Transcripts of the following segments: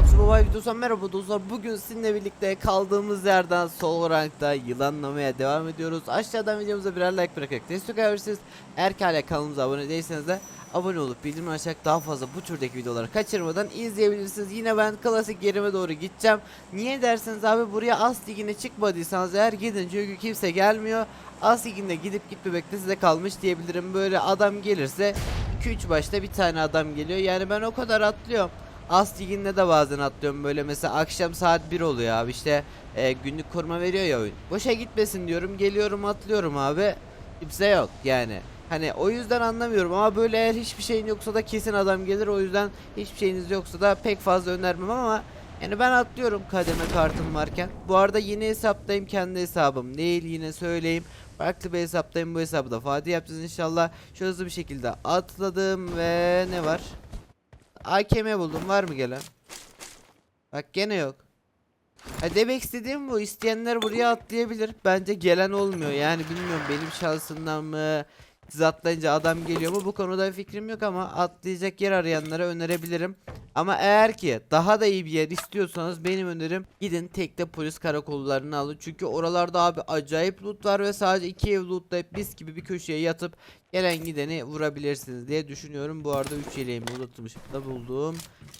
PUBG Mobile videosu merhaba dostlar. Bugün sizinle birlikte kaldığımız yerden sol rankta yılanlamaya devam ediyoruz. Aşağıdan videomuza birer like bırakarak destek verirsiniz eğer ki hala kanalımıza abone değilseniz de abone olup bildirim açarak daha fazla bu türdeki videoları kaçırmadan izleyebilirsiniz. Yine ben klasik yerime doğru gideceğim. Niye derseniz abi buraya As ligine çıkmadıysanız eğer gidin. Çünkü kimse gelmiyor. As liginde gidip gitmemekte size kalmış diyebilirim. Böyle adam gelirse 2-3 başta bir tane adam geliyor. Yani ben o kadar atlıyorum As liginde de bazen atlıyorum böyle mesela akşam saat 1 oluyor abi işte e, günlük koruma veriyor ya oyun. Boşa gitmesin diyorum geliyorum atlıyorum abi kimse yok yani. Hani o yüzden anlamıyorum ama böyle eğer hiçbir şeyin yoksa da kesin adam gelir o yüzden hiçbir şeyiniz yoksa da pek fazla önermem ama yani ben atlıyorum kademe kartım varken. Bu arada yeni hesaptayım kendi hesabım değil yine söyleyeyim. Farklı bir hesaptayım bu hesabı da Fatih yapacağız inşallah. Şu hızlı bir şekilde atladım ve ne var? AKM buldum var mı gelen? Bak gene yok. Ha demek istediğim bu. İsteyenler buraya atlayabilir. Bence gelen olmuyor. Yani bilmiyorum benim şansımdan mı? Siz atlayınca adam geliyor mu? Bu konuda fikrim yok ama atlayacak yer arayanlara önerebilirim. Ama eğer ki daha da iyi bir yer istiyorsanız benim önerim gidin tekte polis karakollarını alın. Çünkü oralarda abi acayip loot var ve sadece iki ev lootlayıp mis gibi bir köşeye yatıp gelen gideni vurabilirsiniz diye düşünüyorum. Bu arada 3 yeleğimi unutmuş da buldum.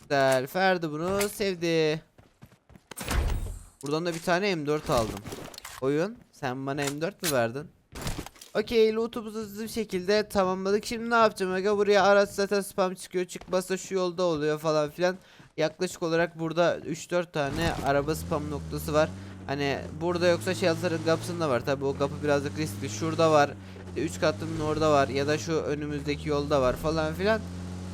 Güzel. Ferdi bunu sevdi. Buradan da bir tane M4 aldım. Oyun sen bana M4 mü verdin? Okey lootumuzu hızlı bir şekilde tamamladık. Şimdi ne yapacağım aga? Buraya araç zaten spam çıkıyor. Çıkmazsa şu yolda oluyor falan filan. Yaklaşık olarak burada 3-4 tane araba spam noktası var. Hani burada yoksa shelter'ın kapısında var. Tabi o kapı birazcık riskli. Şurada var. 3 katlının orada var. Ya da şu önümüzdeki yolda var falan filan.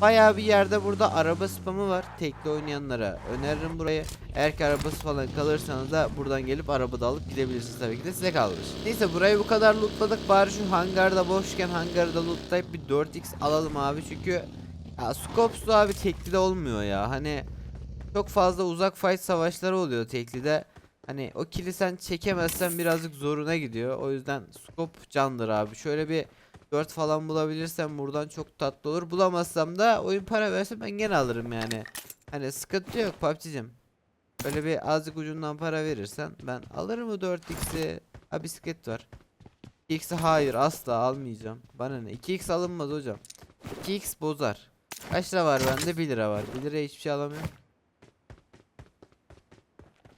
Bayağı bir yerde burada araba spamı var. Tekli oynayanlara öneririm burayı. Eğer ki arabası falan kalırsanız da buradan gelip arabada alıp gidebilirsiniz tabii ki de size kalmış. Neyse burayı bu kadar lootladık. Bari şu hangarda boşken hangarı da lootlayıp bir 4x alalım abi. Çünkü ya Scopes'lu abi tekli de olmuyor ya. Hani çok fazla uzak fight savaşları oluyor teklide. Hani o kili sen çekemezsen birazcık zoruna gidiyor. O yüzden scope candır abi. Şöyle bir 4 falan bulabilirsem buradan çok tatlı olur. Bulamazsam da oyun para verse ben gene alırım yani. Hani sıkıntı yok PUBG'cim. Böyle bir azıcık ucundan para verirsen ben alırım o 4x'i. Ha bisiklet var. 2x'i hayır asla almayacağım. Bana ne? 2x alınmaz hocam. 2x bozar. Kaç lira var bende? 1 lira var. 1 liraya hiçbir şey alamıyorum.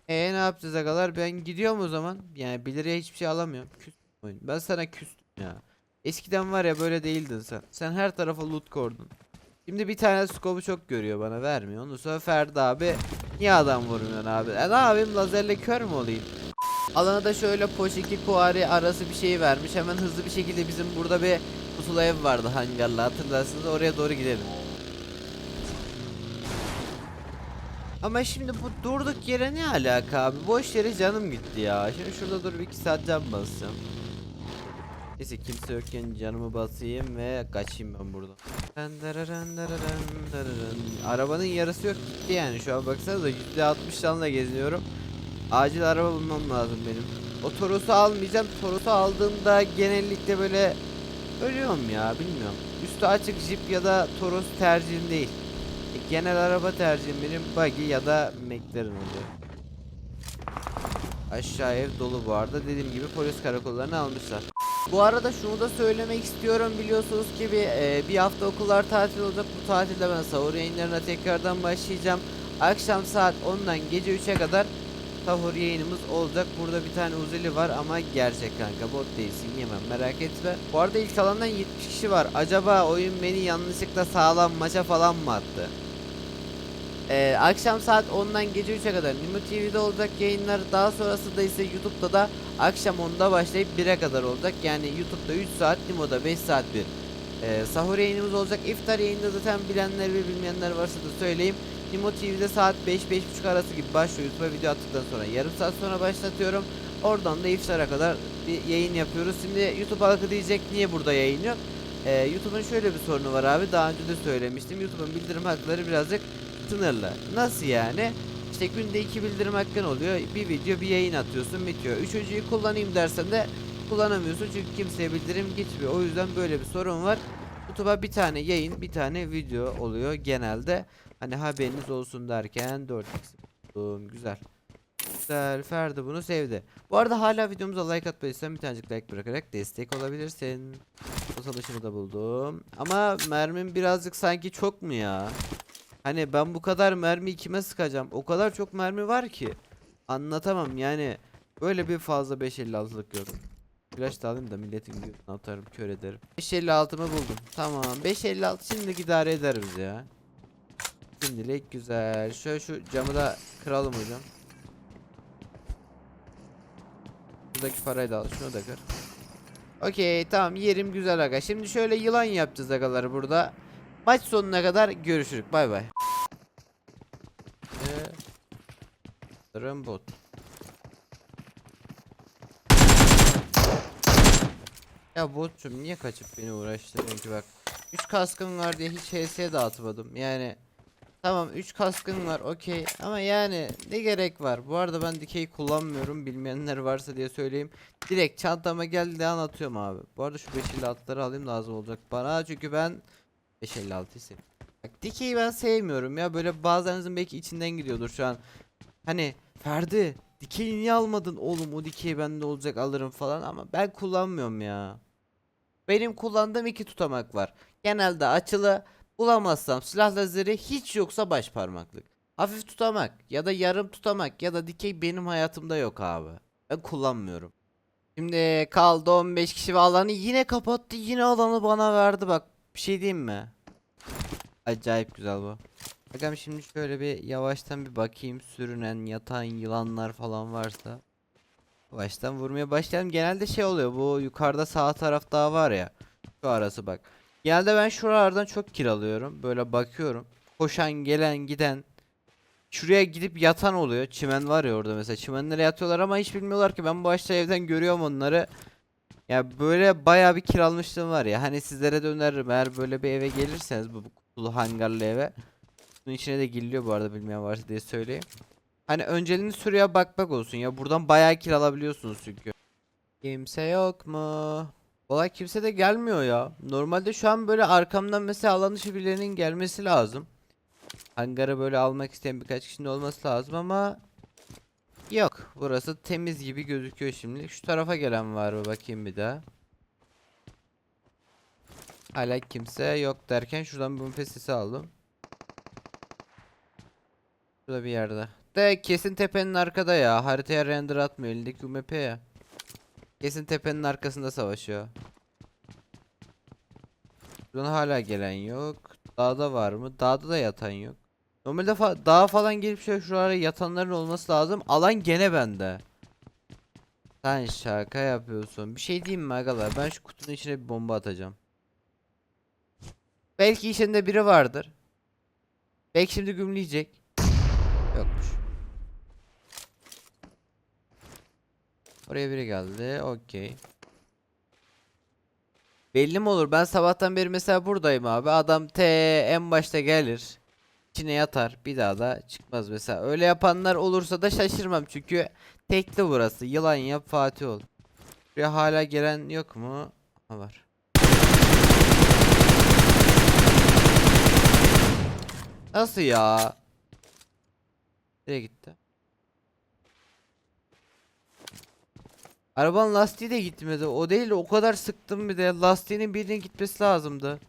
Eee ne yapacağız agalar? Ben gidiyorum o zaman. Yani 1 liraya hiçbir şey alamıyorum. Küstüm oyun. Ben sana küstüm ya. Eskiden var ya böyle değildin sen. Sen her tarafa loot kordun. Şimdi bir tane scope'u çok görüyor bana vermiyor. Ondan sonra Ferdi abi niye adam vurmuyorsun abi? E ne yapayım lazerle kör mü olayım? Alana da şöyle Poşiki Kuari arası bir şey vermiş. Hemen hızlı bir şekilde bizim burada bir pusula ev vardı hangarla hatırlarsınız oraya doğru gidelim. Ama şimdi bu durduk yere ne alaka abi? Boş yere canım gitti ya. Şimdi şurada dur bir iki saat can basacağım. Neyse kimse yokken canımı basayım ve kaçayım ben buradan. Arabanın yarısı yok gitti yani şu an baksanıza %60 canla geziniyorum. Acil araba bulmam lazım benim. O Toros'u almayacağım. Toros'u aldığımda genellikle böyle ölüyorum ya bilmiyorum. Üstü açık Jeep ya da Toros tercihim değil. E, genel araba tercihim benim buggy ya da McLaren oluyor. Aşağı ev dolu bu arada. Dediğim gibi polis karakollarını almışlar. Bu arada şunu da söylemek istiyorum biliyorsunuz ki bir, e, bir hafta okullar tatil olacak. Bu tatilde ben sahur yayınlarına tekrardan başlayacağım. Akşam saat 10'dan gece 3'e kadar sahur yayınımız olacak. Burada bir tane uzeli var ama gerçek kanka bot değilsin yemem merak etme. Bu arada ilk alandan 70 kişi var. Acaba oyun beni yanlışlıkla sağlam maça falan mı attı? Ee, akşam saat 10'dan gece 3'e kadar Nimo TV'de olacak yayınlar. Daha sonrasında ise YouTube'da da akşam 10'da başlayıp 1'e kadar olacak. Yani YouTube'da 3 saat, Nimo'da 5 saat bir ee, sahur yayınımız olacak. İftar yayında zaten bilenler ve bilmeyenler varsa da söyleyeyim. Nimo TV'de saat 5-5.30 arası gibi başlıyor. YouTube'a video attıktan sonra yarım saat sonra başlatıyorum. Oradan da iftara kadar bir yayın yapıyoruz. Şimdi YouTube halkı diyecek niye burada yayın yok? Ee, YouTube'un şöyle bir sorunu var abi. Daha önce de söylemiştim. YouTube'un bildirim hakları birazcık sınırlı. Nasıl yani? İşte günde iki bildirim hakkın oluyor. Bir video bir yayın atıyorsun bitiyor. Üçüncüyü kullanayım dersen de kullanamıyorsun çünkü kimseye bildirim gitmiyor. O yüzden böyle bir sorun var. YouTube'a bir tane yayın bir tane video oluyor genelde. Hani haberiniz olsun derken 4x buldum. Güzel. Güzel. Ferdi bunu sevdi. Bu arada hala videomuza like atmadıysan bir tanecik like bırakarak destek olabilirsin. O çalışımı da buldum. Ama mermim birazcık sanki çok mu ya? Hani ben bu kadar mermi kime sıkacağım? O kadar çok mermi var ki. Anlatamam yani. Böyle bir fazla 556'lık yok. Flash da alayım da milletin gözüne atarım kör ederim. 556'mı buldum. Tamam 556 şimdi idare ederiz ya. Şimdilik güzel. Şöyle şu camı da kıralım hocam. Buradaki parayı da al. Şunu da kır. Okey tamam yerim güzel aga. Şimdi şöyle yılan yapacağız agalar burada. Maç sonuna kadar görüşürük. Bay bay. Ee, Sanırım bot. Ya botçum niye kaçıp beni uğraştırıyorsun ki bak. 3 kaskım var diye hiç HS dağıtmadım. Yani tamam 3 kaskın var okey ama yani ne gerek var. Bu arada ben dikey kullanmıyorum. Bilmeyenler varsa diye söyleyeyim. Direkt çantama geldiği an atıyorum abi. Bu arada şu 556'ları alayım lazım olacak bana. Çünkü ben 556'yı seviyorum. Bak dikeyi ben sevmiyorum ya. Böyle bazılarınızın belki içinden gidiyordur şu an. Hani Ferdi dikeyi niye almadın oğlum o dikey bende olacak alırım falan ama ben kullanmıyorum ya. Benim kullandığım iki tutamak var. Genelde açılı bulamazsam silah lazeri hiç yoksa baş parmaklık. Hafif tutamak ya da yarım tutamak ya da dikey benim hayatımda yok abi. Ben kullanmıyorum. Şimdi kaldı 15 kişi ve alanı yine kapattı yine alanı bana verdi bak. Bir şey diyeyim mi? Acayip güzel bu. Bakalım şimdi şöyle bir yavaştan bir bakayım sürünen yatan yılanlar falan varsa. Yavaştan vurmaya başlayalım. Genelde şey oluyor bu yukarıda sağ taraf daha var ya. Şu arası bak. Genelde ben şuralardan çok kiralıyorum. Böyle bakıyorum. Koşan gelen giden. Şuraya gidip yatan oluyor. Çimen var ya orada mesela. Çimenlere yatıyorlar ama hiç bilmiyorlar ki ben bu aşağı evden görüyorum onları. Ya böyle bayağı bir kiralmışlığım var ya. Hani sizlere de öneririm eğer böyle bir eve gelirseniz bu, bu kutulu hangarlı eve. Bunun içine de giriliyor bu arada bilmeyen varsa diye söyleyeyim. Hani önceliğiniz şuraya bakmak olsun ya. Buradan bayağı kiralabiliyorsunuz çünkü. Kimse yok mu? Valla kimse de gelmiyor ya. Normalde şu an böyle arkamdan mesela alan dışı birilerinin gelmesi lazım. Hangarı böyle almak isteyen birkaç kişinin olması lazım ama Yok. Burası temiz gibi gözüküyor şimdi. Şu tarafa gelen var mı bakayım bir daha. Hala kimse yok derken şuradan bir sesi aldım. Şurada bir yerde. De kesin tepenin arkada ya. Haritaya render atmıyor. Elindeki UMP ya. Kesin tepenin arkasında savaşıyor. Buradan hala gelen yok. Dağda var mı? Dağda da yatan yok. Normalde fa dağa falan gelip şöyle şuralara yatanların olması lazım. Alan gene bende. Sen şaka yapıyorsun. Bir şey diyeyim mi agalar? Ben şu kutunun içine bir bomba atacağım. Belki içinde biri vardır. Belki şimdi gümleyecek. Yokmuş. Oraya biri geldi. Okey. Belli mi olur? Ben sabahtan beri mesela buradayım abi. Adam T en başta gelir. İçine yatar. Bir daha da çıkmaz mesela. Öyle yapanlar olursa da şaşırmam. Çünkü tekli burası. Yılan yap Fatih ol. Buraya hala gelen yok mu? Ha var. Nasıl ya? Nereye gitti? Arabanın lastiği de gitmedi. O değil o kadar sıktım bir de lastiğinin birinin gitmesi lazımdı.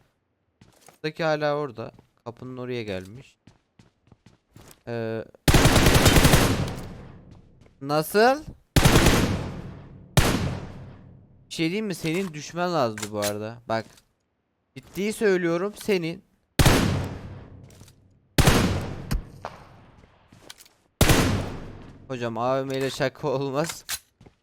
Buradaki hala orada. Kapının oraya gelmiş. Ee, nasıl? Bir şey diyeyim mi? Senin düşmen lazımdı bu arada. Bak. Ciddi söylüyorum senin. Hocam AVM ile şaka olmaz.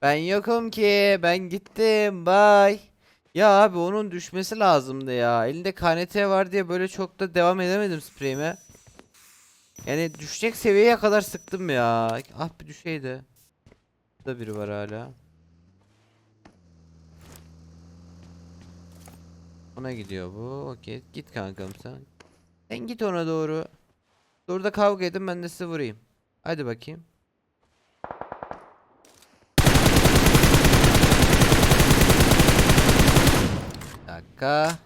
Ben yokum ki. Ben gittim. Bye. Ya abi onun düşmesi lazımdı ya. Elinde KNT var diye böyle çok da devam edemedim spreyime. Yani düşecek seviyeye kadar sıktım ya. Ah bir düşeydi. Burada biri var hala. Ona gidiyor bu. Okey. Git kankam sen. Sen git ona doğru. Orada kavga edin ben de sizi vurayım. Hadi bakayım. Dakika.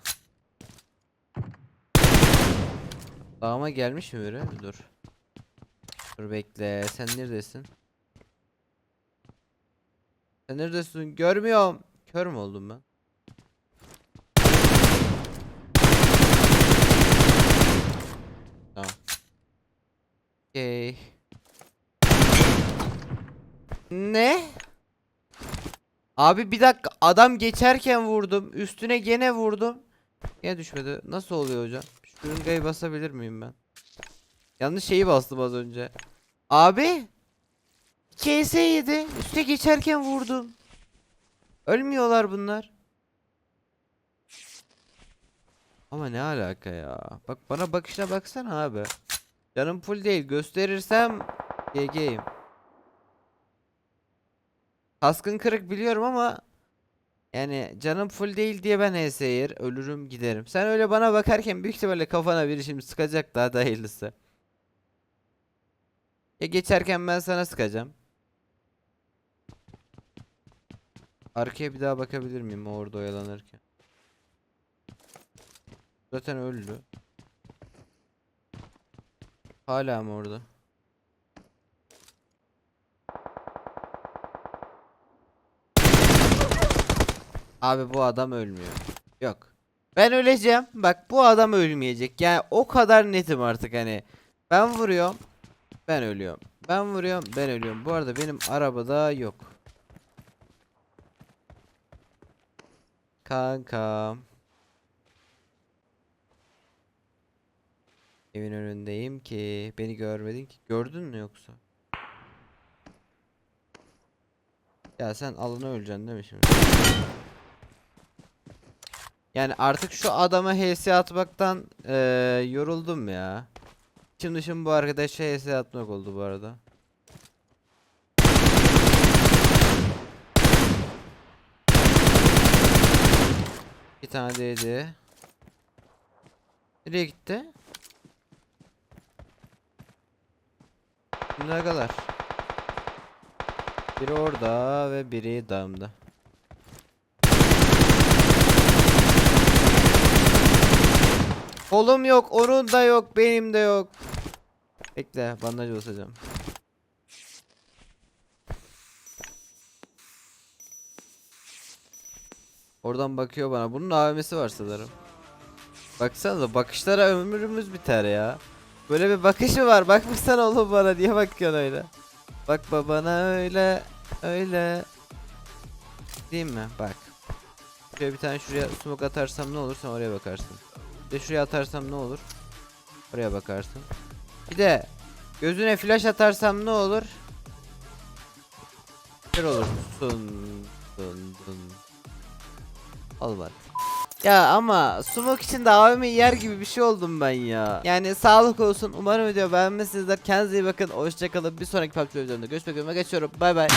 Dağıma gelmiş mi biri? Dur. Dur bekle. Sen neredesin? Sen neredesin? Görmüyorum. Kör mü oldum ben? Tamam. Okey. Ne? Abi bir dakika adam geçerken vurdum. Üstüne gene vurdum. Gene düşmedi. Nasıl oluyor hocam? Şu ürüngayı basabilir miyim ben? Yanlış şeyi bastım az önce. Abi. KS yedi. Üste geçerken vurdum. Ölmüyorlar bunlar. Ama ne alaka ya? Bak bana bakışına baksana abi. Canım full değil. Gösterirsem GG'yim. Kaskın kırık biliyorum ama yani canım full değil diye ben HS'yer ölürüm giderim. Sen öyle bana bakarken büyük ihtimalle kafana biri şimdi sıkacak daha da hayırlısı. Ya geçerken ben sana sıkacağım. Arkaya bir daha bakabilir miyim orada oyalanırken? Zaten öldü. Hala mı orada? Abi bu adam ölmüyor. Yok. Ben öleceğim. Bak bu adam ölmeyecek. Yani o kadar netim artık hani. Ben vuruyorum. Ben ölüyorum. Ben vuruyorum. Ben ölüyorum. Bu arada benim arabada yok. Kankam. Evin önündeyim ki. Beni görmedin ki. Gördün mü yoksa? Ya sen alana öleceksin değil mi şimdi? Yani artık şu adama HS atmaktan eee, yoruldum ya. Şimdi şimdi bu arkadaşa HS atmak oldu bu arada. Bir tane değdi. Nereye gitti? Ne kadar? Biri orada ve biri damda. Kolum yok, onun da yok, benim de yok. Bekle, bandaj basacağım. Oradan bakıyor bana. Bunun AVM'si var sanırım. Baksanıza bakışlara ömrümüz biter ya. Böyle bir bakışı var. Bakmışsana oğlum bana diye bakıyorsun öyle. Bak babana öyle öyle. Değil mi? Bak. Şöyle bir tane şuraya smoke atarsam ne olur sen oraya bakarsın. Bir de şuraya atarsam ne olur? Oraya bakarsın. Bir de gözüne flash atarsam ne olur? Bir olur. Sun, sun, sun. Olmadı. Ya ama smoke için de AVM yer gibi bir şey oldum ben ya. Yani sağlık olsun. Umarım video beğenmişsinizdir. Kendinize iyi bakın. Hoşçakalın. Bir sonraki PUBG videomda görüşmek üzere. Geçiyorum. Bay bay.